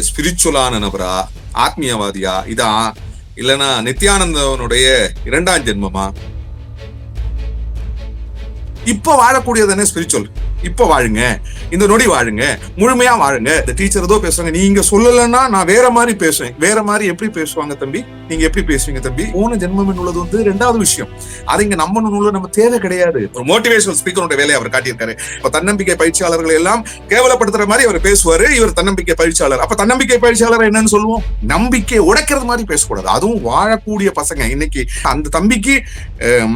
ஸ்பிரிச்சுவலான நபரா ஆத்மீயவாதியா? இதான் இல்லைன்னா நித்யானந்தவனுடைய இரண்டாம் ஜென்மமா? இப்ப வாழக்கூடியது என்ன ஸ்பிரிச்சுவல் இப்ப வாழுங்க. இந்த நொடி வாழுங்க. முழுமையா வாழுங்க. இந்த டீச்சர் ஏதோ பேசுறாங்க. நீங்க சொல்லலன்னா நான் வேற மாதிரி பேசுவேன். வேற மாதிரி எப்படி பேசுவாங்க தம்பி? நீங்க எப்படி பேசுவீங்க தம்பி? போன ஜென்மம் உள்ளது வந்து ரெண்டாவது விஷயம். அது இங்க நம்ம நூல நம்ம தேவை கிடையாது. ஒரு மோட்டிவேஷனல் ஸ்பீக்கரோட வேலையை அவர் காட்டியிருக்காரு. இப்ப தன்னம்பிக்கை பயிற்சியாளர்கள் எல்லாம் கேவலப்படுத்துற மாதிரி அவர் பேசுவாரு. இவர் தன்னம்பிக்கை பயிற்சியாளர். அப்ப தன்னம்பிக்கை பயிற்சியாளர் என்னன்னு சொல்லுவோம்? நம்பிக்கை உடைக்கிறது மாதிரி பேசக்கூடாது. அதுவும் வாழக்கூடிய பசங்க. இன்னைக்கு அந்த தம்பிக்கு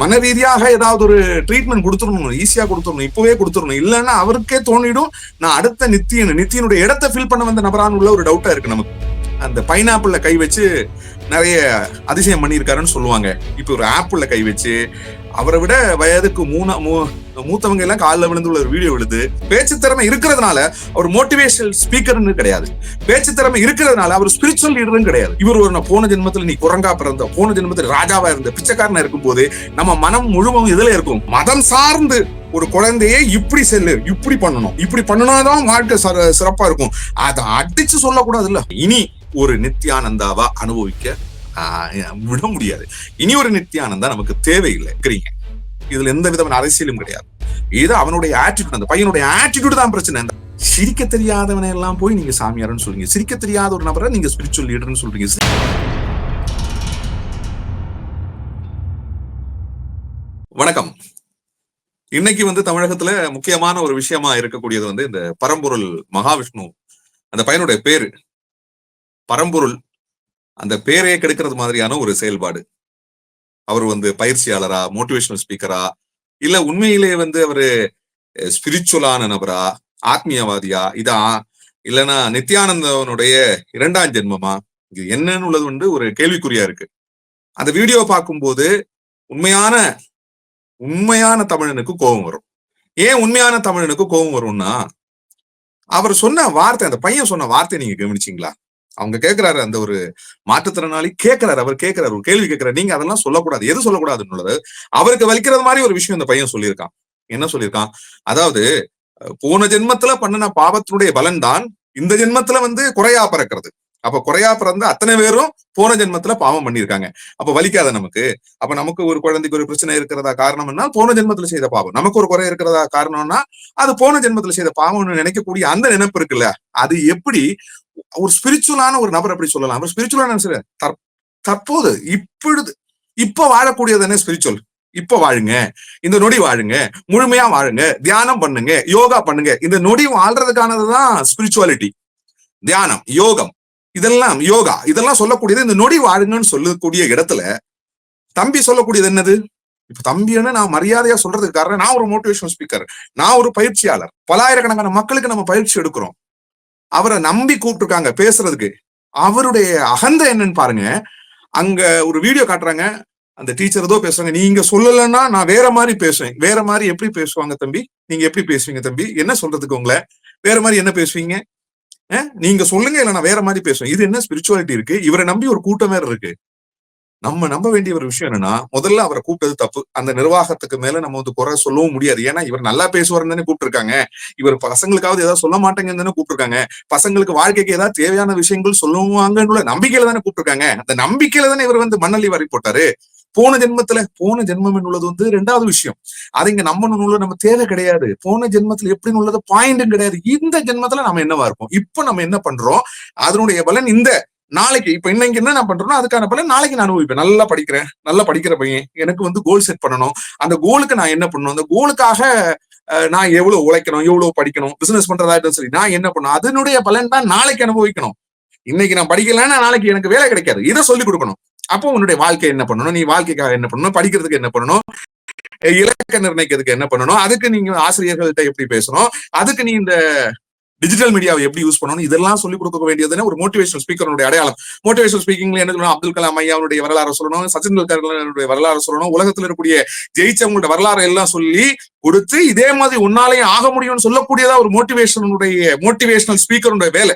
மன ரீதியாக ஏதாவது ஒரு ட்ரீட்மெண்ட் கொடுத்துடணும். ஈஸியா கொடுத்துடணும். இப்பவே கொடுத்துடணும். இல்லைன்னா அவருக்கே தோணிடும். நான் அடுத்த நித்தியன் நித்தியனுடைய இடத்தை ஃபில் பண்ண வந்த நபரான உள்ள ஒரு டவுட்டா இருக்கு நமக்கு. அந்த பைனாப்பிள்ல கை வச்சு நிறைய அதிசயம் பண்ணியிருக்காருன்னு சொல்லுவாங்க. இப்போ ஒரு ஆப்பிள்ல கை வச்சு அவரை விட வயதுக்கு மூணா மூ- மூத்தவங்க எல்லாம் காலில் விழுந்து உள்ள ஒரு வீடியோ விழுது பேச்சு திறமை இருக்கிறதுனால அவர் மோட்டிவேஷனல் ஸ்பீக்கர்னு கிடையாது. பேச்சு திறமை இருக்கிறதுனால அவர் ஸ்பிரிச்சுவல் லீடரும் கிடையாது. இவர் ஒரு போன ஜென்மத்துல நீ குரங்கா பிறந்த போன ஜென்மத்துல ராஜாவா இருந்த பிச்சைக்காரனா இருக்கும்போது நம்ம மனம் முழுவதும் இதுல இருக்கும்? மதம் சார்ந்து. ஒரு குழந்தையே இப்படி செல்லு இப்படி பண்ணணும். இப்படி பண்ணினாதான் வாழ்க்கை சிறப்பா இருக்கும். அதை அடிச்சு சொல்லக்கூடாது இல்ல இனி ஒரு நித்யானந்தாவா அனுபவிக்க ஆஹ், விட முடியாது. இனி ஒரு நித்யானந்தா நமக்கு தேவையில்லை. இருக்கிறீங்க இதுல எந்த விதமான அரசியலும் கிடையாது. இது அவனுடைய ஆட்டிடியூட் அந்த பையனுடைய ஆட்டிடியூட் தான் பிரச்சனை. சிரிக்க தெரியாதவனை எல்லாம் போய் நீங்க சாமியார்னு சொல்றீங்க. சிரிக்க தெரியாத ஒரு நபரை நீங்க ஸ்பிரிச்சுவல் லீடர்னு சொல்றீங்க. இன்னைக்கு வந்து தமிழகத்துல முக்கியமான ஒரு விஷயமா இருக்கக்கூடியது வந்து இந்த பரம்பொருள் மகாவிஷ்ணு. அந்த பையனுடைய பேரு பரம்பொருள். அந்த பேரையே கெடுக்கிறது மாதிரியான ஒரு செயல்பாடு. அவர் வந்து பயிற்சியாளரா மோட்டிவேஷனல் ஸ்பீக்கரா இல்ல உண்மையிலேயே வந்து அவரு ஸ்பிரிச்சுவலான நபரா ஆத்மீயவாதியா இதா இல்லைன்னா நித்யானந்தவனுடைய இரண்டாம் ஜென்மமா? இது என்னன்னு உள்ளது வந்து ஒரு கேள்விக்குறியா இருக்கு. அந்த வீடியோ பார்க்கும்போது உண்மையான உண்மையான தமிழனுக்கு கோபம் வரும். ஏன் உண்மையான தமிழனுக்கு கோபம் வரும்னா அவர் சொன்ன வார்த்தை அந்த பையன் சொன்ன வார்த்தை நீங்க கவனிச்சீங்களா? அவங்க கேட்கிறாரு அந்த ஒரு மாற்றுத்திறனாளி கேட்கிறாரு அவர் கேட்கிறாரு ஒரு கேள்வி கேட்கிறாரு நீங்க அதெல்லாம் சொல்லக்கூடாது. எது சொல்லக்கூடாதுன்னு அவருக்கு வலிக்கிறது மாதிரி ஒரு விஷயம் இந்த பையன் சொல்லியிருக்கான். என்ன சொல்லியிருக்கான்? அதாவது போன ஜென்மத்துல பண்ணின பாவத்தினுடைய பலன் தான் இந்த ஜென்மத்துல வந்து குறையா பறக்கிறது. அப்ப குறையா பிறந்த அத்தனை பேரும் போன ஜென்மத்துல பாவம் பண்ணியிருக்காங்க. அப்ப வலிக்காத நமக்கு? அப்ப நமக்கு ஒரு குழந்தைக்கு ஒரு பிரச்சனை இருக்கிறதா காரணம்னா போன ஜென்மத்துல செய்த பாவம். நமக்கு ஒரு குறை இருக்கிறதா காரணம்னா அது போன ஜென்மத்துல செய்த பாவம்னு நினைக்கக்கூடிய அந்த நினைப்பு இருக்குல்ல? அது எப்படி ஒரு ஸ்பிரிச்சுவலான ஒரு நபர் அப்படி சொல்லலாம். அவர் ஸ்பிரிச்சுவலான சார் தற்- தற்போது இப்பொழுது இப்ப வாழக்கூடியது என்ன ஸ்பிரிச்சுவல் இப்ப வாழுங்க. இந்த நொடி வாழுங்க. முழுமையா வாழுங்க. தியானம் பண்ணுங்க. யோகா பண்ணுங்க. இந்த நொடி வாழ்றதுக்கானதுதான் ஸ்பிரிச்சுவாலிட்டி தியானம் யோகம். இதெல்லாம் யோகா. இதெல்லாம் சொல்லக்கூடியது இந்த நொடி வாழுங்கன்னு சொல்லக்கூடிய இடத்துல தம்பி சொல்லக்கூடியது என்னது? இப்ப தம்பின்னு நான் மரியாதையா சொல்றதுக்கு காரணம் நான் ஒரு மோட்டிவேஷன் ஸ்பீக்கர் நான் ஒரு பயிற்சியாளர். பலாயிரக்கணக்கான மக்களுக்கு நம்ம பயிற்சி எடுக்கிறோம். அவரை நம்பி கூப்பிட்டுருக்காங்க பேசுறதுக்கு. அவருடைய அகந்த என்னன்னு பாருங்க. அங்க ஒரு வீடியோ காட்டுறாங்க. அந்த டீச்சர் ஏதோ பேசுறாங்க. நீங்க சொல்லலைன்னா நான் வேற மாதிரி பேசுவேன். வேற மாதிரி எப்படி பேசுவாங்க தம்பி? நீங்க எப்படி பேசுவீங்க தம்பி? என்ன சொல்றதுக்கு உங்களை? வேற மாதிரி என்ன பேசுவீங்க? நீங்க சொல்லுங்க இல்ல நான் வேற மாதிரி பேசுவேன். இது என்ன ஸ்பிரிச்சுவாலிட்டி இருக்கு? இவரை நம்பி ஒரு கூட்டம் வேற இருக்கு. நம்ம நம்ப வேண்டிய ஒரு விஷயம் என்னன்னா முதல்ல அவரை கூப்பிட்டது தப்பு. அந்த நிர்வாகத்துக்கு மேல நம்ம வந்து குறை சொல்லவும் முடியாது. ஏன்னா இவர் நல்லா பேசுவாருன்னு தானே கூப்பிட்டுருக்காங்க. இவர் பசங்களுக்காவது ஏதாவது சொல்ல மாட்டேங்கன்னு தானே கூப்பிட்டுருக்காங்க. பசங்களுக்கு வாழ்க்கைக்கு ஏதாவது தேவையான விஷயங்கள் சொல்லுவாங்கன்னு நம்பிக்கையில தானே கூப்பிட்டுருக்காங்க. அந்த நம்பிக்கையில தானே இவர் வந்து மண்ணள்ளி வாரி போட்டாரு. போன ஜென்மத்துல போன ஜென்மம் உள்ளது வந்து ரெண்டாவது விஷயம். அது இங்க நம்ம நூல்ல நம்ம தேவை கிடையாது. போன ஜென்மத்துல எப்படின்னு உள்ளது பாயிண்ட்டும் கிடையாது. இந்த ஜென்மத்துல நம்ம என்னவா இருப்போம்? இப்ப நம்ம என்ன பண்றோம்? அதனுடைய பலன் இந்த நாளைக்கு. இப்ப இன்னைக்கு என்ன நான் பண்றேனோ அதுக்கான பலன் நாளைக்கு நான் அனுபவிப்பேன். நல்லா படிக்கிறேன். நல்லா படிக்கிற பையன். எனக்கு வந்து கோல் செட் பண்ணணும். அந்த கோலுக்கு நான் என்ன பண்ணணும்? அந்த கோலுக்காக நான் எவ்வளவு உழைக்கணும்? எவ்வளவு படிக்கணும்? பிசினஸ் பண்றதா இருந்தாலும் சரி நான் என்ன பண்ணும் அதனுடைய பலன் தான் நாளைக்கு அனுபவிக்கணும். இன்னைக்கு நான் படிக்கலைன்னா நாளைக்கு எனக்கு வேலை கிடைக்காது. இதை சொல்லிக் கொடுக்கணும். அப்போ உன்னுடைய வாழ்க்கை என்ன பண்ணணும்? நீ வாழ்க்கைக்காக என்ன பண்ணணும்? படிக்கிறதுக்கு என்ன பண்ணணும்? இலக்க நிர்ணயிக்கிறதுக்கு என்ன பண்ணணும்? அதுக்கு நீங்க ஆசிரியர்கள்ட்ட எப்படி பேசணும்? அதுக்கு நீ இந்த டிஜிட்டல் மீடியாவை எப்படி யூஸ் பண்ணணும்? இதெல்லாம் சொல்லிக் கொடுக்க வேண்டியதுன்னு ஒரு மோட்டிவேஷன் ஸ்பீக்கருடைய அடையாளம். மோட்டிவேஷன் ஸ்பீக்கிங்ல என்ன சொல்லணும்? அப்துல் கலாம் ஐயாவுடைய வரலாறு சொல்லணும். சச்சின் டெண்டுல்கருடைய வரலாறு சொல்லணும். உலகத்துல இருக்கக்கூடிய ஜெயிச்சவங்களுடைய வரலாறு எல்லாம் சொல்லி கொடுத்து இதே மாதிரி உன்னாலையும் ஆக முடியும்னு சொல்லக்கூடியதா ஒரு மோட்டிவேஷனுடைய மோட்டிவேஷனல் ஸ்பீக்கருடைய வேலை.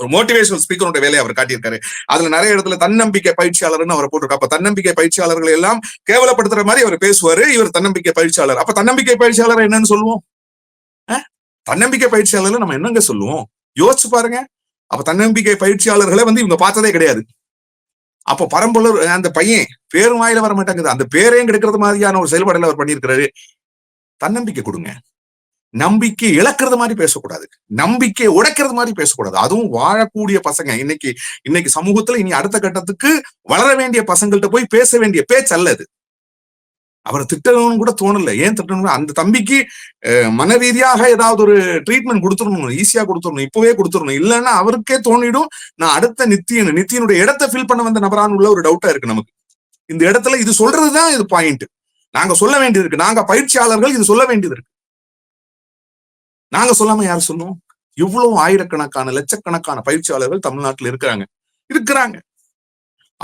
ஒரு மோட்டிவேஷனல் ஸ்பீக்கருடைய வேலையை அவர் காட்டியிருக்காரு. அதுல நிறைய இடத்துல தன்னம்பிக்கை பயிற்சியாளர்னு அவர் போட்டிருக்கா அப்ப தன்னம்பிக்கை பயிற்சியாளர்களை எல்லாம் கேவலப்படுத்துற மாதிரி அவர் பேசுவாரு இவர் தன்னம்பிக்கை பயிற்சியாளர். அப்ப தன்னம்பிக்கை பயிற்சியாளர் என்னன்னு சொல்லுவோம்? தன்னம்பிக்கை பயிற்சியாளர்ல நம்ம என்னங்க சொல்லுவோம்? யோசிச்சு பாருங்க. அப்ப தன்னம்பிக்கை பயிற்சியாளர்களை வந்து இவங்க பார்த்ததே கிடையாது. அப்ப பரம்பலூர் அந்த பையன் பேரும் வாயில வர மாட்டேங்குது. அந்த பேரையும் கெடுக்கிறது மாதிரியான ஒரு செயல்பாடுல அவர் பண்ணியிருக்கிறாரு. தன்னம்பிக்கை கொடுங்க. நம்பிக்கை இழக்கிறது மாதிரி பேசக்கூடாது. நம்பிக்கை உடைக்கிறது மாதிரி பேசக்கூடாது. அதுவும் வாழக்கூடிய பசங்க. இன்னைக்கு இன்னைக்கு சமூகத்துல இனி அடுத்த கட்டத்துக்கு வளர வேண்டிய பசங்கள்கிட்ட போய் பேச வேண்டிய பேச்சு அல்ல அது. அவரை திட்டணும்னு கூட தோணல. ஏன் திட்டணும் அந்த தம்பிக்கு அஹ், மன ரீதியாக ஏதாவது ஒரு ட்ரீட்மெண்ட் கொடுத்துடணும். ஈஸியா கொடுத்துடணும். இப்பவே கொடுத்துடணும். இல்லைன்னா அவருக்கே தோணிடும். நான் அடுத்த நித்தியன் நித்தியனுடைய இடத்த ஃபில் பண்ண வந்த நபரான்னு உள்ள ஒரு டவுட்டா இருக்கு நமக்கு. இந்த இடத்துல இது சொல்றதுதான் இது பாயிண்ட் நாங்க சொல்ல வேண்டியது இருக்கு. நாங்க பயிற்சியாளர்கள் இது சொல்ல வேண்டியது இருக்கு. நாங்க சொல்லாம யார் சொல்லுவோம்? இவ்வளவு ஆயிரக்கணக்கான லட்சக்கணக்கான பயிற்சியாளர்கள் தமிழ்நாட்டுல இருக்கிறாங்க. இருக்கிறாங்க.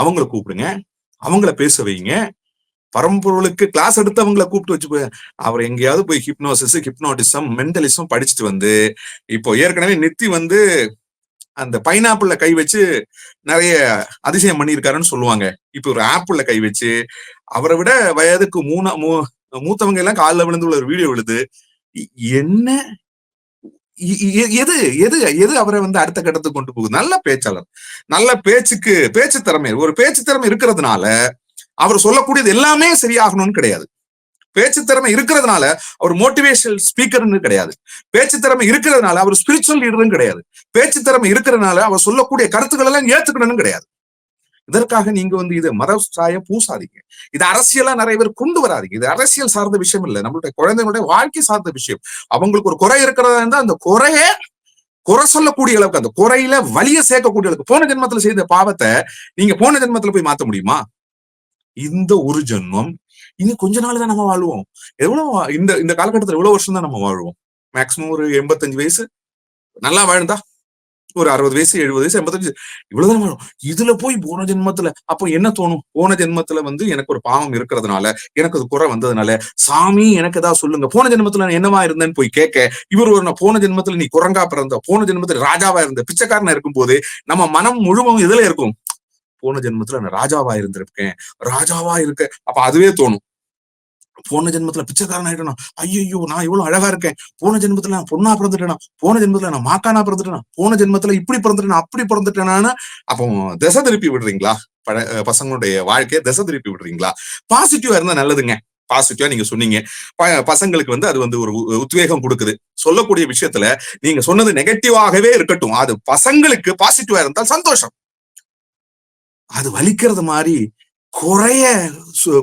அவங்கள கூப்பிடுங்க. அவங்கள பேச வைங்க. பரம்பொருளுக்கு கிளாஸ் எடுத்தவங்கள கூப்பிட்டு வச்சு போய் அவர் எங்கேயாவது போய் ஹிப்னோசிஸ் ஹிப்னோட்டிசம் மென்டலிசம் படிச்சுட்டு வந்து இப்போ ஏற்கனவே நெத்தி வந்து அந்த பைனாப்பிள்ல கை வச்சு நிறைய அதிசயம் பண்ணியிருக்காருன்னு சொல்லுவாங்க. இப்போ ஒரு ஆப்பிள்ல கை வச்சு அவரை விட வயதுக்கு மூணா மூ- மூத்தவங்க எல்லாம் காலில் விழுந்து உள்ள ஒரு வீடியோ விழுது என்ன? எது எது எது அவரை வந்து அடுத்த கட்டத்துக்கு கொண்டு போகுது? நல்ல பேச்சாளர். நல்ல பேச்சுக்கு பேச்சு திறமை. ஒரு பேச்சு திறமை இருக்கிறதுனால அவர் சொல்லக்கூடியது எல்லாமே சரியாகணும்னு கிடையாது. பேச்சு திறமை இருக்கிறதுனால அவர் மோட்டிவேஷனல் ஸ்பீக்கர்னு கிடையாது. பேச்சு திறமை இருக்கிறதுனால அவர் ஸ்பிரிச்சுவல் லீடரும் கிடையாது. பேச்சு திறமை இருக்கிறதுனால அவர் சொல்லக்கூடிய கருத்துக்கள் எல்லாம் ஏத்துக்கணும்னு கிடையாது. இதற்காக நீங்க வந்து இது மத சாயம் பூசாதீங்க. இது அரசியலா நிறைய பேர் கொண்டு வராதீங்க. இது அரசியல் சார்ந்த விஷயம் இல்ல. நம்மளுடைய குழந்தைகளுடைய வாழ்க்கை சார்ந்த விஷயம். அவங்களுக்கு ஒரு குறை இருக்கிறதா இருந்தா அந்த குறைய குறை சொல்லக்கூடிய அளவுக்கு அந்த குறையில வலிய சேர்க்கக்கூடிய அளவுக்கு போன ஜென்மத்துல செய்த பாவத்தை நீங்க போன ஜென்மத்துல போய் மாத்த முடியுமா? இந்த ஒரு ஜென்மம் இனி கொஞ்ச நாள் தான் நம்ம வாழ்வோம். எவ்வளவு இந்த இந்த காலகட்டத்துல எவ்வளவு வருஷம் தான் நம்ம வாழ்வோம். மேக்சிமம் ஒரு எண்பத்தஞ்சு வயசு. நல்லா வாழ்ந்தா ஒரு அறுபது வயசு எழுபது வயசு எண்பத்தஞ்சு இவ்வளவுதான் வேணும். இதுல போய் போன ஜென்மத்துல அப்போ என்ன தோணும்? போன ஜென்மத்துல வந்து எனக்கு ஒரு பாவம் இருக்கிறதுனால எனக்கு அது குறை வந்ததுனால சாமி எனக்கு ஏதாவது சொல்லுங்க. போன ஜென்மத்துல நான் என்னவா இருந்தேன்னு போய் கேட்க இவர் ஒரு நான் போன ஜென்மத்துல நீ குரங்கா பிறந்த போன ஜென்மத்துல ராஜாவா இருந்த பிச்சைக்காரனா இருக்கும்போது நம்ம மனம் முழுவதும் இதுல இருக்கும்? போன ஜென்மத்துல நான் ராஜாவா இருந்திருக்கேன். ராஜாவா இருக்க. அப்ப அதுவே தோணும். போன ஜென்மத்துல பிச்சைக்காரன் ஆயிட்டேனா? ஐயோ நான் இவ்வளவு அழகா இருக்கேன். போன ஜென்மத்துல நான் பொண்ணா பிறந்துட்டேனா? போன ஜென்மத்துல நான் மாக்கானா பிறந்துட்டேனா? போன ஜென்மத்துல இப்படி பிறந்துட்டேனா? அப்படி பிறந்துட்டேனான்னு அப்போ திசை திருப்பி விடுறீங்களா? பழ பசங்களுடைய வாழ்க்கையை திசை திருப்பி விடுறீங்களா? பாசிட்டிவா இருந்தா நல்லதுங்க. பாசிட்டிவா நீங்க சொன்னீங்க. ப- பசங்களுக்கு வந்து அது வந்து ஒரு உ- உத்வேகம் கொடுக்குது. சொல்லக்கூடிய விஷயத்துல நீங்க சொன்னது நெகட்டிவாகவே இருக்கட்டும். அது பசங்களுக்கு பாசிட்டிவா இருந்தால் சந்தோஷம். அது வலிக்கிறது மாதிரி குறைய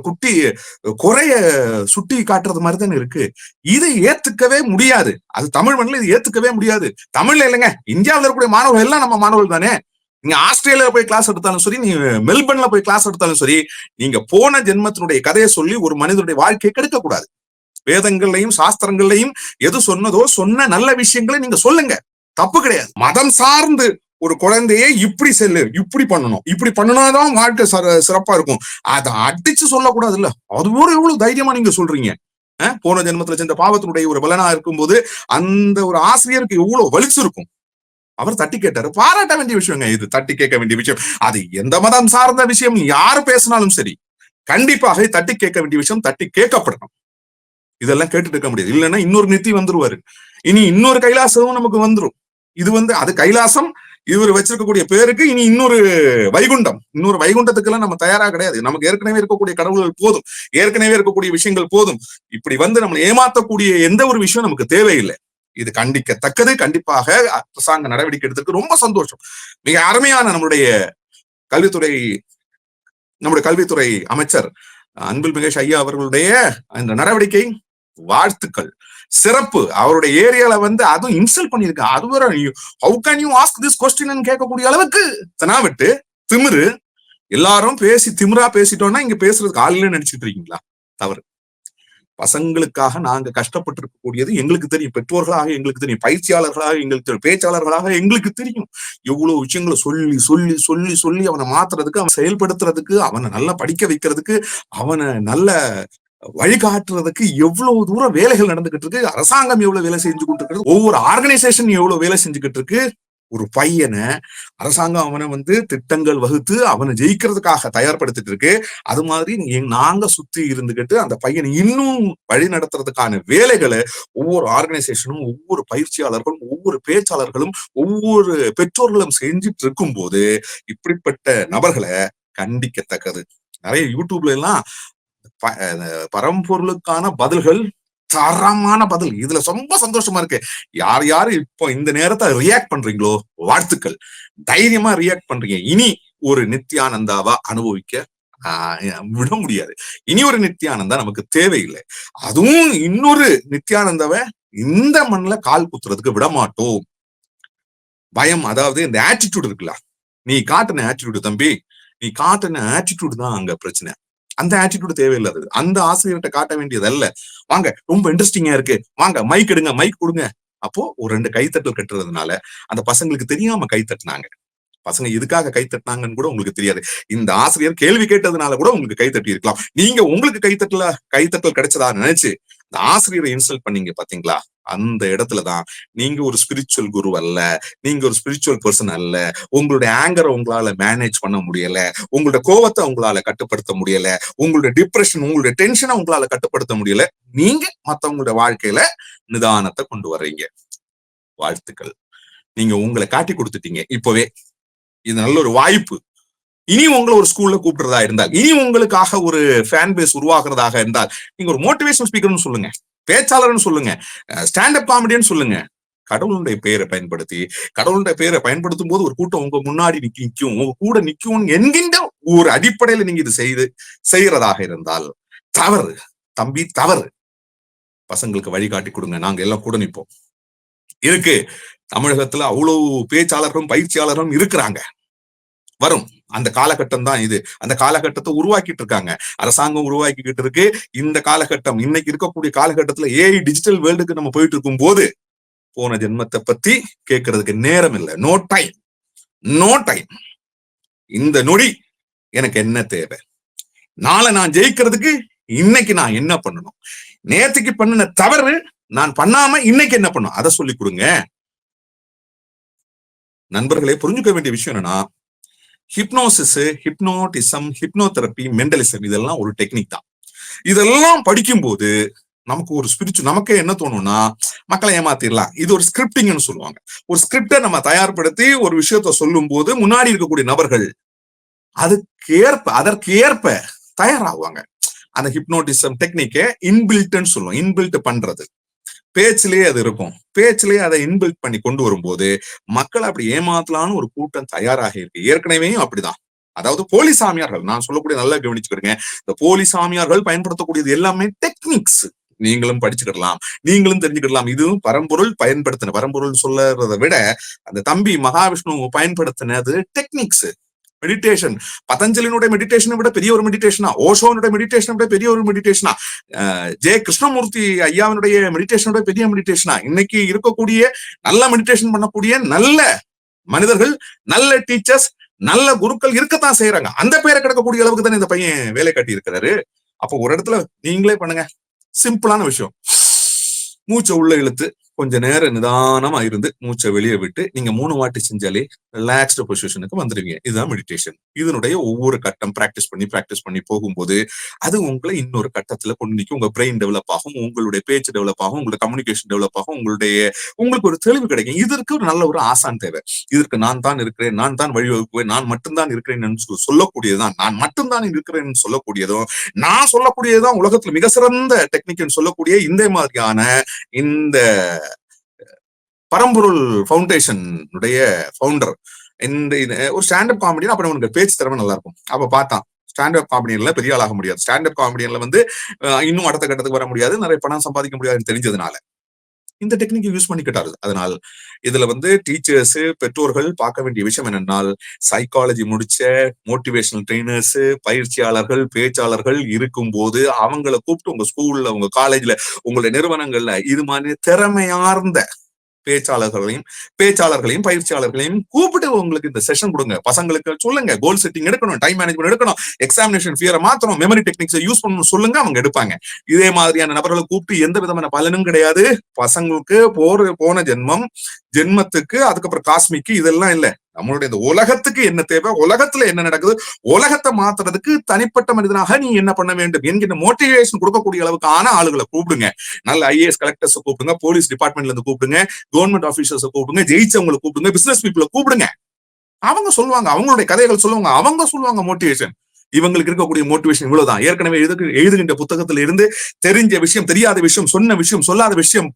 குட்டி குறைய சுட்டி காட்டுறது மாதிரி தானே இருக்கு. இதை ஏத்துக்கவே முடியாது. அது தமிழ் மண்ணில் இது ஏத்துக்கவே முடியாது. தமிழ்ல இல்லைங்க. இந்தியாவுல இருக்கக்கூடிய மாணவர்கள் எல்லாம் நம்ம மாணவர்கள் தானே. நீங்க ஆஸ்திரேலியா போய் கிளாஸ் எடுத்தாலும் சரி நீங்க மெல்பர்ன்ல போய் கிளாஸ் எடுத்தாலும் சரி நீங்க போன ஜென்மத்தினுடைய கதையை சொல்லி ஒரு மனிதனுடைய வாழ்க்கையை கெடுக்க கூடாது. வேதங்கள்லையும் சாஸ்திரங்கள்லையும் எது சொன்னதோ சொன்ன நல்ல விஷயங்களை நீங்க சொல்லுங்க. தப்பு கிடையாது. மதம் சார்ந்து ஒரு குழந்தையே இப்படி செல்லு இப்படி பண்ணணும். இப்படி பண்ணினாதான் வாழ்க்கை சிறப்பா இருக்கும். அதை அடிச்சு சொல்லக்கூடாது இல்ல அது ஒரு எவ்வளவு தைரியமா நீங்க சொல்றீங்க. போன ஜென்மத்துல சென்ற பாவத்தினுடைய ஒரு பலனா இருக்கும்போது அந்த ஒரு ஆசிரியருக்கு எவ்வளவு வலிச்சிருக்கும் அவர் தட்டி கேட்டாரு. பாராட்ட வேண்டிய விஷயங்க இது. தட்டி கேட்க வேண்டிய விஷயம். அது எந்த மதம் சார்ந்த விஷயம். யாரு பேசினாலும் சரி. கண்டிப்பாக தட்டி கேட்க வேண்டிய விஷயம் தட்டி கேட்கப்படணும். இதெல்லாம் கேட்டுட்டு இருக்க முடியாது. இல்லைன்னா இன்னொரு நித்தி வந்துருவாரு. இனி இன்னொரு கைலாசமும் நமக்கு வந்துரும். இது வந்து அது கைலாசம் இவர் வச்சிருக்கக்கூடிய பேருக்கு இனி இன்னொரு வைகுண்டம். இன்னொரு வைகுண்டத்துக்கெல்லாம் நம்ம தயாரா கிடையாது. நமக்கு ஏற்கனவே இருக்கக்கூடிய கடவுள்கள் போதும். ஏற்கனவே இருக்கக்கூடிய விஷயங்கள் போதும். இப்படி வந்து நம்மளை ஏமாத்தக்கூடிய எந்த ஒரு விஷயம் நமக்கு தேவையில்லை. இது கண்டிக்கத்தக்கது. கண்டிப்பாக அரசாங்க நடவடிக்கை எடுத்திருக்கு ரொம்ப சந்தோஷம். மிக அருமையான நம்முடைய கல்வித்துறை நம்முடைய கல்வித்துறை அமைச்சர் அன்பில் மகேஷ் ஐயா அவர்களுடைய அந்த நடவடிக்கை வாழ்த்துக்கள். சிறப்பு. அவருடைய ஏரியால வந்து அதுவும் இன்சல்ட் பண்ணிருக்க அது வேற how can you ask this question கேட்கக்கூடிய அளவுக்கு விட்டு திமிரு. எல்லாரும் பேசி திமிரா பேசிட்டோம்னா இங்க பேசுறதுக்கு ஆள் நினைச்சிட்டு இருக்கீங்களா? தவறு. பசங்களுக்காக நாங்க கஷ்டப்பட்டு இருக்கக்கூடியது எங்களுக்கு தெரியும். பெற்றோர்களாக எங்களுக்கு தெரியும். பயிற்சியாளர்களாக எங்களுக்கு தெரியும். பேச்சாளர்களாக எங்களுக்கு தெரியும். எவ்வளவு விஷயங்களை சொல்லி சொல்லி சொல்லி சொல்லி அவனை மாத்துறதுக்கு அவன் செயல்படுத்துறதுக்கு அவனை நல்லா படிக்க வைக்கிறதுக்கு அவனை நல்ல வழிகாட்டுறதுக்கு எவ்வளவு தூரம் வேலைகள் நடந்துகிட்டு இருக்கு? அரசாங்கம் எவ்வளவு வேலை செஞ்சு கொண்டு இருக்கு ஒவ்வொரு ஆர்கனைசேஷன் எவ்வளவு வேலை செஞ்சுக்கிட்டு இருக்கு? ஒரு பையனை அரசாங்கம் அவனை வந்து திட்டங்கள் வகுத்து அவனை ஜெயிக்கிறதுக்காக தயார்படுத்திட்டு இருக்கு. அது மாதிரி நாங்க சுத்தி இருந்துகிட்டு அந்த பையனை இன்னும் வழி நடத்துறதுக்கான வேலைகளை ஒவ்வொரு ஆர்கனைசேஷனும் ஒவ்வொரு பயிற்சியாளர்களும் ஒவ்வொரு பேச்சாளர்களும் ஒவ்வொரு பெற்றோர்களும் செஞ்சுட்டு இருக்கும்போது இப்படிப்பட்ட நபர்களை கண்டிக்கத்தக்கது. நிறைய யூடியூப்ல எல்லாம் பரம்பொருளுக்கான பதில்கள் தரமான பதில். இதுல ரொம்ப சந்தோஷமா இருக்கு. யார் யாரு இப்போ இந்த நேரத்தை ரியாக்ட் பண்றீங்களோ வாழ்த்துக்கள். தைரியமா ரியாக்ட் பண்றீங்க. இனி ஒரு நித்யானந்தாவா அனுபவிக்க ஆஹ், விட முடியாது. இனி ஒரு நித்யானந்தா நமக்கு தேவையில்லை. அதுவும் இன்னொரு நித்யானந்தாவை இந்த மண்ணுல கால் குத்துறதுக்கு விட மாட்டோம். பயம் அதாவது இந்த ஆட்டிடியூட் இருக்குல்ல. நீ காட்டின ஆட்டிடியூடு தம்பி நீ காட்டின ஆட்டிடியூடு தான் அங்க பிரச்சனை. அந்த ஆட்டிடியூடு தேவையில்லாது அந்த ஆசிரியர்கிட்ட காட்ட வேண்டியது அல்ல வாங்க ரொம்ப இன்ட்ரெஸ்டிங்கா இருக்கு. வாங்க மைக் எடுங்க மைக் கொடுங்க. அப்போ ஒரு ரெண்டு கைத்தட்டல் கட்டுறதுனால அந்த பசங்களுக்கு தெரியாம கை தட்டினாங்க பசங்க எதுக்காக கை தட்டினாங்கன்னு கூட உங்களுக்கு தெரியாது. இந்த ஆசிரியர் கேள்வி கேட்டதுனால கூட உங்களுக்கு கை தட்டி இருக்கலாம். நீங்க உங்களுக்கு கைத்தட்டல கைத்தட்டல் கிடைச்சதா நினைச்சு இந்த ஆசிரியரை இன்சல்ட் பண்ணீங்க பாத்தீங்களா? அந்த இடத்துலதான் நீங்க ஒரு ஸ்பிரிச்சுவல் குரு அல்ல நீங்க ஒரு ஸ்பிரிச்சுவல் பர்சன் அல்ல உங்களுடைய ஆங்கரை உங்களால மேனேஜ் பண்ண முடியல உங்களோட கோவத்தை உங்களால கட்டுப்படுத்த முடியல உங்களுடைய டிப்ரெஷன் உங்களுடைய டென்ஷனை உங்களால கட்டுப்படுத்த முடியல நீங்க மத்தவங்களுடைய வாழ்க்கையில நிதானத்தை கொண்டு வர்றீங்க. வாழ்த்துக்கள். நீங்க உங்களை காட்டி கொடுத்துட்டீங்க. இப்பவே இது நல்ல ஒரு வாய்ப்பு. இனி உங்களை ஒரு ஸ்கூல்ல கூப்பிடுறதா இருந்தால் இனி உங்களுக்காக ஒரு ஃபேன் பேஸ் உருவாக்குறதாக இருந்தால் நீங்க ஒரு மோட்டிவேஷன் ஸ்பீக்கர்னு சொல்லுங்க. பேச்சாளர்னு சொல்லுங்க. ஸ்டாண்டப் காமெடியன்னு சொல்லுங்க. கடவுளுடைய பெயரை பயன்படுத்தி கடவுளுடைய பெயரை பயன்படுத்தும் போது ஒரு கூட்டம் உங்க முன்னாடி நிக்க நிற்கும் உங்க கூட நிற்கும் என்கின்ற ஒரு அடிப்படையில நீங்க இது செய்து செய்யறதாக இருந்தால் தவறு. தம்பி தவறு. பசங்களுக்கு வழிகாட்டி கொடுங்க. நாங்க எல்லாம் கூட நிற்போம் இருக்கு. தமிழகத்துல அவ்வளவு பேச்சாளர்களும் பயிற்சியாளர்களும் இருக்கிறாங்க. வரும். அந்த காலகட்டம் தான் இது. அந்த காலகட்டத்தை உருவாக்கிட்டு இருக்காங்க அரசாங்கம் உருவாக்கிக்கிட்டு இருக்கு. இந்த காலகட்டம் இன்னைக்கு இருக்கக்கூடிய காலகட்டத்துல ஏஐ டிஜிட்டல் வேர்ல்டுக்கு நம்ம போயிட்டு இருக்கும் போது போன ஜென்மத்தை பத்தி கேட்கறதுக்கு நேரம் இல்லை. நோ டைம் நோ டைம் இந்த நொடி எனக்கு என்ன தேவை? நாளை நான் ஜெயிக்கிறதுக்கு இன்னைக்கு நான் என்ன பண்ணணும்? நேத்துக்கு பண்ணின தவறு நான் பண்ணாம இன்னைக்கு என்ன பண்ணும் அதை சொல்லி கொடுங்க. நண்பர்களே புரிஞ்சுக்க வேண்டிய விஷயம் என்னன்னா ஹிப்னோசிஸ் ஹிப்னோட்டிசம் ஹிப்னோதெரப்பி மெண்டலிசம் இதெல்லாம் ஒரு டெக்னிக் தான். இதெல்லாம் படிக்கும்போது நமக்கு ஒரு ஸ்பிரிச்சு நமக்கு என்ன தோணும்னா மக்களை ஏமாத்திடலாம் இது ஒரு ஸ்கிரிப்டிங்னு சொல்லுவாங்க. ஒரு ஸ்கிரிப்டை நம்ம தயார்படுத்தி ஒரு விஷயத்த சொல்லும் போது முன்னாடி இருக்கக்கூடிய நபர்கள் அதுக்கேற்ப அதற்கு ஏற்ப தயாராகுவாங்க. அந்த ஹிப்னோட்டிசம் டெக்னிக்கை இன்பில்ட்னு சொல்லுவோம். இன்பில்ட் பண்றது. பேச்சிலேயே அது இருக்கும். பேச்சிலேயே அதை இன்பில்ட் பண்ணி கொண்டு வரும்போது மக்கள் அப்படி ஏமாத்தலான்னு ஒரு கூட்டம் தயாராக இருக்கு. ஏற்கனவேயும் அப்படிதான். அதாவது போலி சாமியார்கள் நான் சொல்லக்கூடிய நல்லா கவனிச்சுக்கிறேங்க இந்த போலி சாமியார்கள் பயன்படுத்தக்கூடியது எல்லாமே டெக்னிக்ஸ் நீங்களும் படிச்சுக்கிடலாம் நீங்களும் தெரிஞ்சுக்கிடலாம். இதுவும் பரம்பொருள் பயன்படுத்தின பரம்பொருள் சொல்லறதை விட அந்த தம்பி மகாவிஷ்ணு பயன்படுத்தினது டெக்னிக்ஸ் மெடிடேஷன் பதஞ்சலினுடைய மெடிடேஷனை விட பெரிய ஒரு மெடிடேஷனா ஓஷோனுடைய மெடிடேஷனை விட பெரிய ஒரு மெடிடேஷனா ஜே கிருஷ்ணமூர்த்தி ஐயாவினுடைய மெடிடேஷனோட பெரிய மெடிடேஷனா இன்னைக்கு இருக்கக்கூடிய நல்ல மெடிடேஷன் பண்ணக்கூடிய நல்ல மனிதர்கள் நல்ல டீச்சர்ஸ் நல்ல குருக்கள் இருக்கத்தான் செய்யறாங்க அந்த பேரை கிடக்கக்கூடிய அளவுக்கு தானே இந்த பையன் வேலை கட்டி இருக்கிறாரு அப்போ ஒரு இடத்துல நீங்களே பண்ணுங்க. சிம்பிளான விஷயம். மூச்சை உள்ள இழுத்து கொஞ்ச நேரம் நிதானமா இருந்து மூச்சை வெளியே விட்டு நீங்க மூணு வாட்டி செஞ்சாலே ரிலாக்ஸ்டு பொசிஷனுக்கு வந்துருவீங்க. இதுதான் மெடிடேஷன் இதனுடைய ஒவ்வொரு கட்டம் பிராக்டிஸ் பண்ணி பிராக்டிஸ் பண்ணி போகும்போது அது உங்களை இன்னொரு கட்டத்துல கொண்டு நிற்கும் உங்க பிரெயின் டெவலப் ஆகும் உங்களுடைய பேச்சு டெவலப் ஆகும் உங்களுடைய கம்யூனிகேஷன் டெவலப் ஆகும் உங்களுடைய உங்களுக்கு ஒரு தெளிவு கிடைக்கும். இதற்கு ஒரு நல்ல ஒரு ஆசான் தேவை. இதற்கு நான் தான் இருக்கிறேன் நான் தான் வழிவகுக்குவேன் நான் மட்டும்தான் இருக்கிறேன் சொல்லக்கூடியதுதான். நான் மட்டும்தான் இருக்கிறேன் சொல்லக்கூடியதும் நான் சொல்லக்கூடியதுதான் உலகத்துல மிக சிறந்த டெக்னிக்னு சொல்லக்கூடிய இந்த மாதிரியான இந்த பரம்பொருள் ஃபவுண்டேஷனுடைய ஃபவுண்டர் இந்த ஒரு ஸ்டாண்டப் காமெடினா அப்ப உனக்கு பேச்சு திறமை நல்லா இருக்கும் அப்ப பார்த்தான் ஸ்டாண்டப் காமெடியன்ல பெரிய ஆளாக முடியாது. ஸ்டாண்டப் காமெடியன்ல வந்து இன்னும் அடுத்த கட்டத்துக்கு வர முடியாது. நிறைய பணம் சம்பாதிக்க முடியாதுன்னு தெரிஞ்சதுனால. இந்த டெக்னிக் யூஸ் பண்ணிக்கிட்டாரு. அதனால் இதுல வந்து டீச்சர்ஸ் பெற்றோர்கள் பார்க்க வேண்டிய விஷயம் என்னென்னால் சைக்காலஜி முடிச்ச மோட்டிவேஷனல் ட்ரைனர்ஸ் பயிற்சியாளர்கள் பேச்சாளர்கள் இருக்கும் போது அவங்கள கூப்பிட்டு உங்க ஸ்கூல்ல உங்க காலேஜ்ல உங்களுடைய நிறுவனங்கள்ல இது மாதிரி திறமையார்ந்த பேச்சாளர்களையும் பேச்சாளர்களையும் பயிற்சியாளர்களையும் கூப்பிட்டு உங்களுக்கு இந்த செஷன் கொடுங்க. பசங்களுக்கு சொல்லுங்க. கோல் செட்டிங் எடுக்கணும் டைம் மேனேஜ்மெண்ட் எடுக்கணும். எக்ஸாமினேஷன் ஃபியரை மாத்தணும். மெமரி டெக்னிக்ஸ் யூஸ் பண்ணணும் சொல்லுங்க அவங்க எடுப்பாங்க. இதே மாதிரியான நபர்களை கூப்பிட்டு எந்த விதமான பலனும் கிடையாது. பசங்களுக்கு போற போன ஜென்மம் ஜென்மத்துக்கு அதுக்கப்புறம் காஸ்மிக்கு இதெல்லாம் இல்ல. நம்மளுடைய இந்த உலகத்துக்கு என்ன தேவை? உலகத்துல என்ன நடக்குது? உலகத்தை மாத்துறதுக்கு தனிப்பட்ட மனிதனாக நீ என்ன பண்ண வேண்டும்? என்கிற மோட்டிவேஷன் கொடுக்கக்கூடிய அளவுக்கு ஆன ஆளுகளை கூப்பிடுங்க. நல்ல ஐஏஎஸ் கலெக்டர்ஸ் கூப்பிடுங்க போலீஸ் டிபார்ட்மெண்ட்ல இருந்து கூப்பிடுங்க கவர்மெண்ட் ஆபீசர்ஸ் கூப்பிடுங்க ஜெயிச்சவங்களை கூப்பிடுங்க பிசினஸ் பீப்புளை கூப்பிடுங்க. அவங்க சொல்லுவாங்க அவங்களுடைய கதைகள் சொல்லுவாங்க அவங்க சொல்லுவாங்க மோட்டிவேஷன் இவங்களுக்கு இருக்கக்கூடிய மோட்டிவேஷன் இவ்வளவுதான். ஏற்கனவே எழுது எழுதுகின்ற புத்தகத்துல இருந்து தெரிஞ்ச விஷயம் தெரியாத விஷயம் சொன்ன விஷயம் சொல்லாத விஷயம்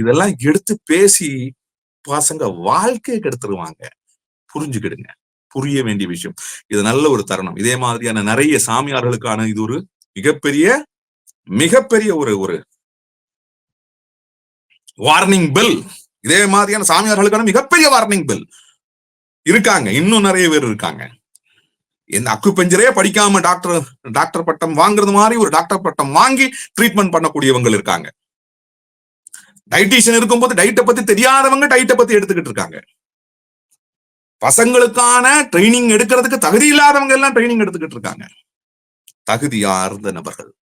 இதெல்லாம் எடுத்து பேசி பசங்க வாழ்க்கையை கெடுத்துருவாங்க. புரிஞ்சுக்கிடுங்க. புரிய வேண்டிய விஷயம். இது நல்ல ஒரு தருணம். இதே மாதிரியான நிறைய சாமியார்களுக்கான இது ஒரு மிகப்பெரிய மிகப்பெரிய ஒரு ஒரு வார்னிங் பெல் இதே மாதிரியான சாமியார்களுக்கான மிகப்பெரிய வார்னிங் பெல் இருக்காங்க. இன்னும் நிறைய பேர் இருக்காங்க. இந்த அக்குபெஞ்சரே படிக்காம டாக்டர் டாக்டர் பட்டம் வாங்குறது மாதிரி ஒரு டாக்டர் பட்டம் வாங்கி ட்ரீட்மெண்ட் பண்ணக்கூடியவங்க இருக்காங்க. டைட்டிஷியன் இருக்கும்போது டைட்டை பத்தி தெரியாதவங்க டைட்டை பத்தி எடுத்துக்கிட்டு இருக்காங்க. பசங்களுக்கான ட்ரைனிங் எடுக்கிறதுக்கு தகுதி இல்லாதவங்க எல்லாம் ட்ரைனிங் எடுத்துக்கிட்டு இருக்காங்க. தகுதியார்ந்த நபர்கள்?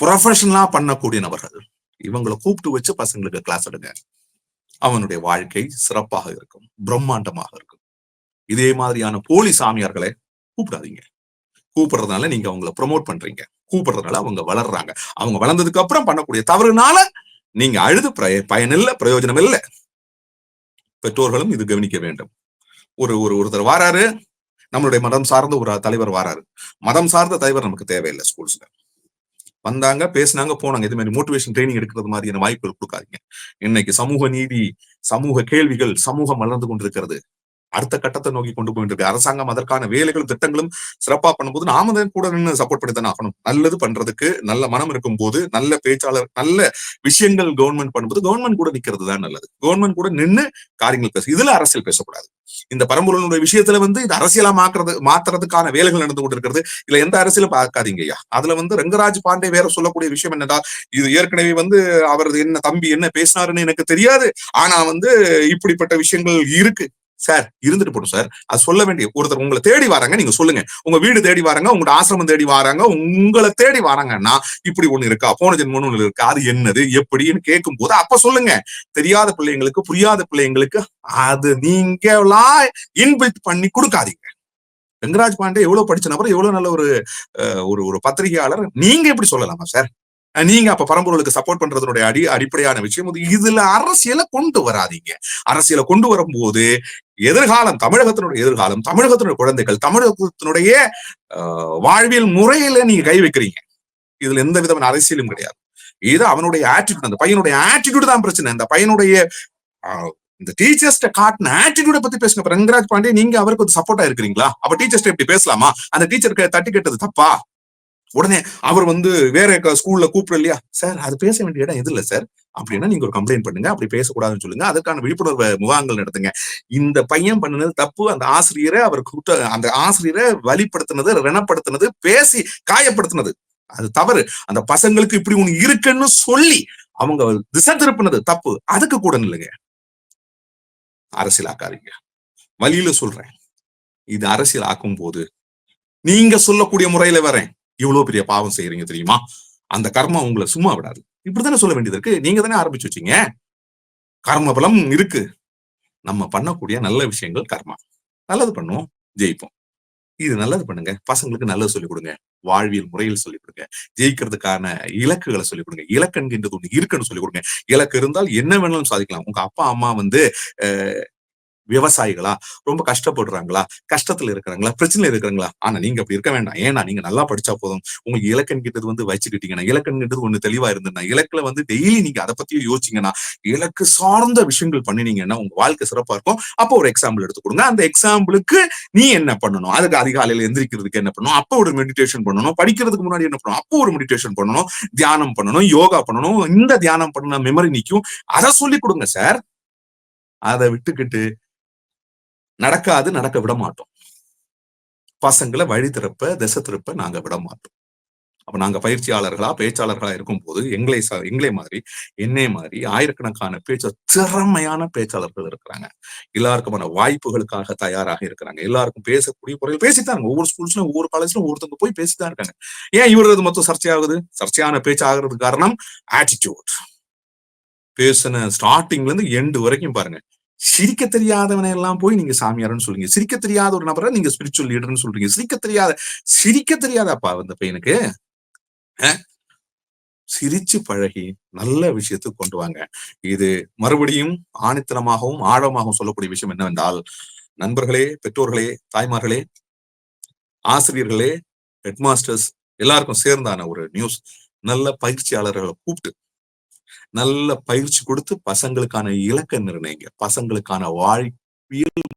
ப்ரொஃபஷனலா பண்ணக்கூடிய நபர்கள். இவங்களை கூப்பிட்டு வச்சு பசங்களுக்கு கிளாஸ் எடுங்க. அவனுடைய வாழ்க்கை சிறப்பாக இருக்கும். பிரம்மாண்டமாக இருக்கும். இதே மாதிரியான போலி சாமியார்களை கூப்பிடாதீங்க. கூப்பிடுறதுனால நீங்க அவங்கள ப்ரொமோட் பண்றீங்க. கூப்பிடுறதுனால அவங்க வளர்றாங்க. அவங்க வளர்ந்ததுக்கு அப்புறம் பண்ணக்கூடிய தவறுனால நீங்க அழுது பயனில்ல பிரயோஜனம் இல்லை. பெற்றோர்களும் இது கவனிக்க வேண்டும். ஒரு ஒரு ஒருத்தர் வாராரு நம்மளுடைய மதம் சார்ந்த ஒரு தலைவர் வாராரு. மதம் சார்ந்த தலைவர் நமக்கு தேவையில்லை ஸ்கூல்ஸ்ல வந்தாங்க பேசினாங்க போனாங்க. இது மாதிரி மோட்டிவேஷன் ட்ரைனிங் எடுக்கிறது மாதிரியான வாய்ப்புகள் கொடுக்காதீங்க. இன்னைக்கு சமூக நீதி சமூக கேள்விகள் சமூகம் வளர்ந்து கொண்டிருக்கிறது. அடுத்த கட்டத்தை நோக்கி கொண்டு போயிட்டு இருக்கு அரசாங்கம் அதற்கான வேலைகளும் திட்டங்களும் சிறப்பா பண்ணும்போது நாம தான் கூட நின்று சப்போர்ட் பண்ணி தானே ஆகணும். நல்லது பண்றதுக்கு நல்ல மனம் இருக்கும் போது நல்ல பேச்சாளர் நல்ல விஷயங்கள் கவர்மெண்ட் பண்ணும்போது கவர்மெண்ட் கூட நிக்கிறது தான் நல்லது. கவர்மெண்ட் கூட நின்று காரியங்கள் பேச இதுல அரசியல் பேசக்கூடாது. இந்த பரம்பொருளுடைய விஷயத்துல வந்து இது அரசியலா மாக்குறது மாத்துறதுக்கான வேலைகள் நடந்து கொண்டிருக்கிறது. இல்ல எந்த அரசியலும் பார்க்காதீங்க ஐயா. அதுல வந்து ரங்கராஜ் பாண்டே வேற சொல்லக்கூடிய விஷயம் என்னடா இது ஏற்கனவே வந்து அவரது என்ன தம்பி என்ன பேசினாருன்னு எனக்கு தெரியாது. ஆனா வந்து இப்படிப்பட்ட விஷயங்கள் இருக்கு. சார் இருந்துட்டு போடும் சார் அது சொல்ல வேண்டிய ஒருத்தர் உங்களை தேடி வராங்க நீங்க சொல்லுங்க. உங்க வீடு தேடி வராங்க உங்களோட ஆசிரமம் தேடி வராங்க உங்களை தேடி வராங்கன்னா இப்படி ஒண்ணு இருக்கா? போன ஜென்மம் ஒண்ணு இருக்கா? அது என்னது? எப்படின்னு கேட்கும் போது அப்ப சொல்லுங்க. தெரியாத பிள்ளைங்களுக்கு புரியாத பிள்ளைங்களுக்கு அது நீங்களா இன்பில்ட் பண்ணி கொடுக்காதீங்க. வெங்கராஜ் பாண்டே எவ்வளவு படிச்ச நபர் எவ்வளவு நல்ல ஒரு ஒரு ஒரு பத்திரிகையாளர் நீங்க எப்படி சொல்லலாமா சார் நீங்க அப்ப பரம்பொருளுக்கு சப்போர்ட் பண்றதுனுடைய அடி அடிப்படையான விஷயம் இதுல அரசியலை கொண்டு வராதீங்க. அரசியலை கொண்டு வரும்போது எதிர்காலம் தமிழகத்தினுடைய எதிர்காலம் தமிழகத்தினுடைய குழந்தைகள் தமிழகத்தினுடைய வாழ்வியல் முறையில நீங்க கை வைக்கிறீங்க. இதுல எந்த விதமான அரசியலும் கிடையாது. இது அவனுடைய ஆட்டிடியூட் அந்த பையனுடைய ஆட்டிடியூட் தான் பிரச்சனை. இந்த பையனுடைய இந்த டீச்சர்ஸ்ட காட்டின ஆட்டிடியூட பத்தி பேசுன ரங்கராஜ் பாண்டே நீங்க அவருக்கு ஒரு சப்போர்ட்டா இருக்கிறீங்களா? அப்ப டீச்சர்ஸ்ட இப்படி பேசலாமா? அந்த டீச்சருக்கு தட்டி கேட்டது தப்பா? உடனே அவர் வந்து வேற ஸ்கூல்ல கூப்பிட இல்லையா? சார் அது பேச வேண்டிய இடம் எது இல்லை சார். அப்படின்னா நீங்க ஒரு கம்ப்ளைண்ட் பண்ணுங்க. அப்படி பேசக்கூடாதுன்னு சொல்லுங்க. அதுக்கான விழிப்புணர்வு முகாங்கள் நடத்துங்க. இந்த பையன் பண்ணினது தப்பு. அந்த ஆசிரியரை அவர் கூட்ட அந்த ஆசிரியரை வழிப்படுத்தினது ரணப்படுத்தினது பேசி காயப்படுத்தினது. அது தவறு. அந்த பசங்களுக்கு இப்படி ஒண்ணு இருக்குன்னு சொல்லி அவங்க திசை திருப்பினது தப்பு. அதுக்கு கூட இல்லைங்க அரசியலாக்காதீங்க. வழியில சொல்றேன். இது அரசியல் ஆக்கும் போது நீங்க சொல்லக்கூடிய முறையில வரேன். இவ்வளவு பெரிய பாவம் செய்யறீங்க தெரியுமா? அந்த கர்மம் உங்களை சும்மா விடாது. இப்படித்தானே சொல்ல வேண்டியது இருக்கு. நீங்க தானே ஆரம்பிச்சு வச்சீங்க. கர்ம பலம் இருக்கு. நம்ம பண்ணக்கூடிய நல்ல விஷயங்கள் கர்மா. நல்லது பண்ணுவோம் ஜெயிப்போம். இது நல்லது பண்ணுங்க. பசங்களுக்கு நல்லது சொல்லிக் கொடுங்க. வாழ்வியல் முறையில் சொல்லிக் கொடுங்க. ஜெயிக்கிறதுக்கான இலக்குகளை சொல்லிக் கொடுங்க. இலக்கண்கின்றது ஒண்ணு இருக்குன்னு சொல்லிக் கொடுங்க. இலக்கு இருந்தால் என்ன வேணாலும் சாதிக்கலாம். உங்க அப்பா அம்மா வந்து விவசாயிகளா? ரொம்ப கஷ்டப்படுறாங்களா? கஷ்டத்துல இருக்கிறாங்களா? பிரச்சனை இருக்கிறாங்களா? ஆனா நீங்க அப்படி இருக்க வேண்டாம். ஏன்னா நீங்க நல்லா படிச்சா போதும். உங்களுக்கு இலக்கன் கிட்டது வந்து வச்சுக்கிட்டீங்கன்னா இலக்கன் கிட்டது ஒண்ணு தெளிவா இருந்ததுன்னா இலக்குல வந்து டெய்லி நீங்க அதை பத்தியும் யோசிச்சீங்கன்னா இலக்கு சார்ந்த விஷயங்கள் பண்ணினீங்கன்னா உங்க வாழ்க்கை சிறப்பா இருக்கும். அப்போ ஒரு எக்ஸாம்பிள் எடுத்து கொடுங்க. அந்த எக்ஸாம்பிளுக்கு நீ என்ன பண்ணணும்? அதுக்கு அதிகாலையில எந்திரிக்கிறதுக்கு என்ன பண்ணணும்? அப்போ ஒரு மெடிடேஷன் பண்ணணும். படிக்கிறதுக்கு முன்னாடி என்ன பண்ணணும்? அப்போ ஒரு மெடிடேஷன் பண்ணணும். தியானம் பண்ணணும். யோகா பண்ணணும். இந்த தியானம் பண்ண மெமரி நிக்கும். அதை சொல்லி கொடுங்க சார் அதை விட்டுக்கிட்டு நடக்காது நடக்க விட மாட்டோம். பசங்களை வழி திறப்ப திசை திருப்ப நாங்க விட மாட்டோம். அப்ப நாங்க பயிற்சியாளர்களா பேச்சாளர்களா இருக்கும் போது எங்களை எங்களை மாதிரி என்னை மாதிரி ஆயிரக்கணக்கான பேச்ச திறமையான பேச்சாளர்கள் இருக்கிறாங்க. எல்லாருக்குமான வாய்ப்புகளுக்காக தயாராக இருக்கிறாங்க. எல்லாருக்கும் பேசக்கூடிய முறையில் பேசித்தான் ஒவ்வொரு ஸ்கூல்ஸ்லயும் ஒவ்வொரு காலேஜ்லயும் ஒவ்வொருத்தவங்க போய் பேசித்தான் இருக்காங்க. ஏன் இவரது மொத்தம் சர்ச்சையாகுது? சர்ச்சையான பேச்சு ஆகுறதுக்கு காரணம் ஆட்டிடியூட் பேசின ஸ்டார்டிங்ல இருந்து எண்டு வரைக்கும் பாருங்க. சிரிக்க தெரியாதவனை எல்லாம் போய் நீங்க சாமியார்னு சொல்றீங்க. சிரிக்க தெரியாத ஒரு நபரை நீங்க ஸ்பிரிச்சுவல் லீடர்னு சொல்றீங்க. சிரிக்க தெரியாத சிரிக்க தெரியாதப்பா அந்த பையனுக்கு? அஹ்? சிரிச்சு பழகி நல்ல விஷயத்துக்கு கொண்டு வாங்க. இது மறுபடியும் ஆணித்தனமாகவும் ஆழமாகவும் சொல்லக்கூடிய விஷயம் என்னவென்றால் நண்பர்களே பெற்றோர்களே தாய்மார்களே ஆசிரியர்களே ஹெட்மாஸ்டர்ஸ் எல்லாருக்கும் சேர்ந்தான ஒரு நியூஸ் நல்ல பயிற்சியாளர்களை கூப்பிட்டு நல்ல பயிற்சி கொடுத்து பசங்களுக்கான இலக்க நிர்ணயிங்க. பசங்களுக்கான வாழ்வியல்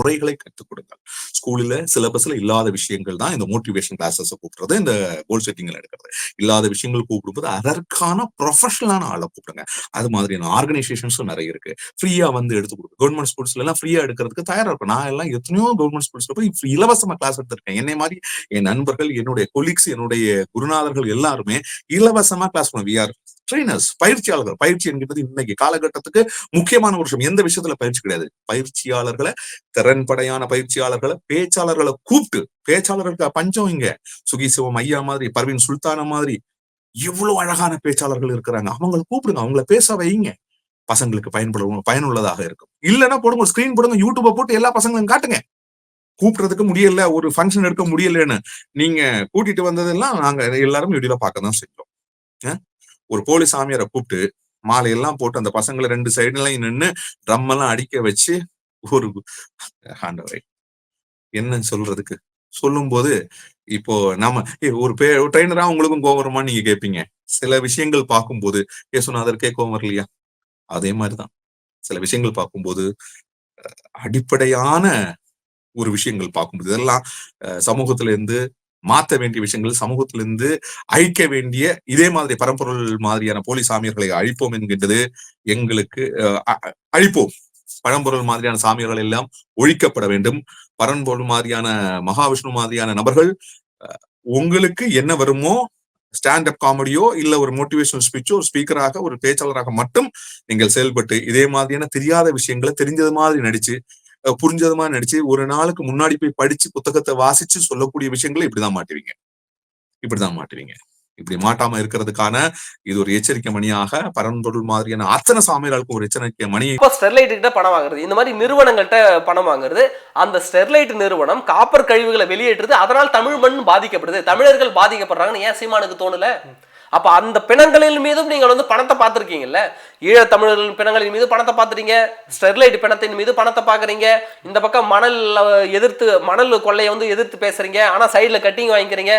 முறைகளை கற்றுக் கொடுங்க ஸ்கூல்ல சிலபஸ்ல இல்லாத விஷயங்கள் தான் இந்த மோட்டிவேஷன் கிளாஸஸ் கூப்பிடுறது இந்த கோல் செட்டிங்ல எடுக்கிறது. இல்லாத விஷயங்கள் கூப்பிடும்போது அதற்கான ப்ரொஃபஷனலான ஆளை கூப்பிடுங்க. அது மாதிரியான ஆர்கனைசேஷன்ஸும் நிறைய இருக்கு. ஃப்ரீயா வந்து எடுத்து கொடுக்கும் கவர்மெண்ட் ஸ்கூல்ஸ்ல எல்லாம் ஃப்ரீயா எடுக்கிறதுக்கு தயாரா இருக்கும் நான் எல்லாம் எத்தனையோ கவர்மெண்ட் ஸ்கூல்ஸ்ல போய் இலவசமா கிளாஸ் எடுத்திருக்கேன். என்னை மாதிரி என் நண்பர்கள் என்னுடைய கொலீக்ஸ் என்னுடைய குருநாதர்கள் எல்லாருமே இலவசமா கிளாஸ் பண்ணுவோம் விஆர் ட்ரெயினர்ஸ் பயிற்சியாளர்கள். பயிற்சி என்கிறது இன்னைக்கு காலகட்டத்துக்கு முக்கியமான ஒரு விஷயம். எந்த விஷயத்துல பயிற்சி கிடையாது? பயிற்சியாளர்களை திறன்படையான பயிற்சியாளர்களை பேச்சாளர்களை கூப்பிட்டு பேச்சாளர்களுக்கு பஞ்சம் இங்க. சுகி சிவம் ஐயா மாதிரி பர்வீன் சுல்தானா மாதிரி இவ்வளவு அழகான பேச்சாளர்கள் இருக்கிறாங்க. அவங்களை கூப்பிடுங்க அவங்கள பேச வைங்க. பசங்களுக்கு பயன்படும் பயனுள்ளதாக இருக்கும். இல்லைன்னா போடுங்க ஒரு ஸ்கிரீன் போடுங்க யூடியூப்பை போட்டு எல்லா பசங்களும் காட்டுங்க. கூப்பிடுறதுக்கு முடியல ஒரு ஃபங்க்ஷன் எடுக்க முடியலன்னு நீங்க கூட்டிட்டு வந்ததெல்லாம் நாங்க எல்லாரும் வீடியோல பார்க்க தான் செஞ்சோம் ஒரு போலி சாமியாரை கூப்பிட்டு மாலையெல்லாம் போட்டு அந்த பசங்களை ரெண்டு சைடுலையும் நின்னு ட்ரம் எல்லாம் அடிக்க வச்சு ஒரு ஆண்டவரை என்ன சொல்றதுக்கு? சொல்லும் போது இப்போ நம்ம ஒரு பே ட்ரைனரா உங்களுக்கும் கோவம் நீங்க கேட்பீங்க சில விஷயங்கள் பார்க்கும்போது ஏசுநாதருக்கே கோவம் வரலையா? அதே மாதிரிதான். சில விஷயங்கள் பார்க்கும்போது அடிப்படையான ஒரு விஷயங்கள் பார்க்கும்போது இதெல்லாம் அஹ், சமூகத்துல இருந்து மாத்த வேண்டிய விஷயங்கள் சமூகத்துல இருந்து அழிக்க வேண்டிய இதே மாதிரி பரம்பொருள் மாதிரியான போலி சாமியர்களை அழிப்போம் என்கின்றது எங்களுக்கு அஹ், அ- அ- அழிப்போம். பழம்பொருள் மாதிரியான சாமியர்கள் எல்லாம் ஒழிக்கப்பட வேண்டும். பரம்பொருள் மாதிரியான மகாவிஷ்ணு மாதிரியான நபர்கள் உங்களுக்கு என்ன வருமோ ஸ்டாண்ட் அப் காமெடியோ இல்ல ஒரு மோட்டிவேஷனல் ஸ்பீச்சோ ஒரு ஸ்பீக்கராக ஒரு பேச்சாளராக மட்டும் நீங்கள் செயல்பட்டு இதே மாதிரியான தெரியாத விஷயங்களை தெரிஞ்சது மாதிரி நடிச்சு புரிஞ்சது மாதிரி நடிச்சு ஒரு நாளுக்கு முன்னாடி போய் படிச்சு புத்தகத்தை வாசிச்சு சொல்லக்கூடிய விஷயங்களை இப்படிதான் மாட்டுவீங்க. இப்படிதான் மாட்டுவீங்க. இப்படி மாட்டாம இருக்கிறதுக்கான இது ஒரு எச்சரிக்கை மணியாக பரம்பொருள் மாதிரியான அத்தனை சாமியார்களுக்கும் ஒரு எச்சரிக்கை மணி இப்போ ஸ்டெர்லைட் கிட்ட பணம் வாங்குறது. இந்த மாதிரி நிறுவனங்கள்ட்ட பணம் வாங்குறது. அந்த ஸ்டெர்லைட் நிறுவனம் காப்பர் கழிவுகளை வெளியேற்றுது. அதனால் தமிழ் மண் பாதிக்கப்படுது. தமிழர்கள் பாதிக்கப்படுறாங்கன்னு ஏன் சீமானுக்கு தோணல? அப்ப அந்த பிணங்களின் மீதும் நீங்கள் வந்து பணத்தை பார்த்துருக்கீங்கல்ல? ஈழத் தமிழர்களின் பிணங்களின் மீது பணத்தை பார்த்துறீங்க ஸ்டெர்லைட் பிணத்தின் மீது பணத்தை பார்க்குறீங்க. இந்த பக்கம் மணல் எதிர்த்து மணல் கொள்ளையை வந்து எதிர்த்து பேசுறீங்க. ஆனா சைடுல கட்டிங் வாங்கிக்கிறீங்க.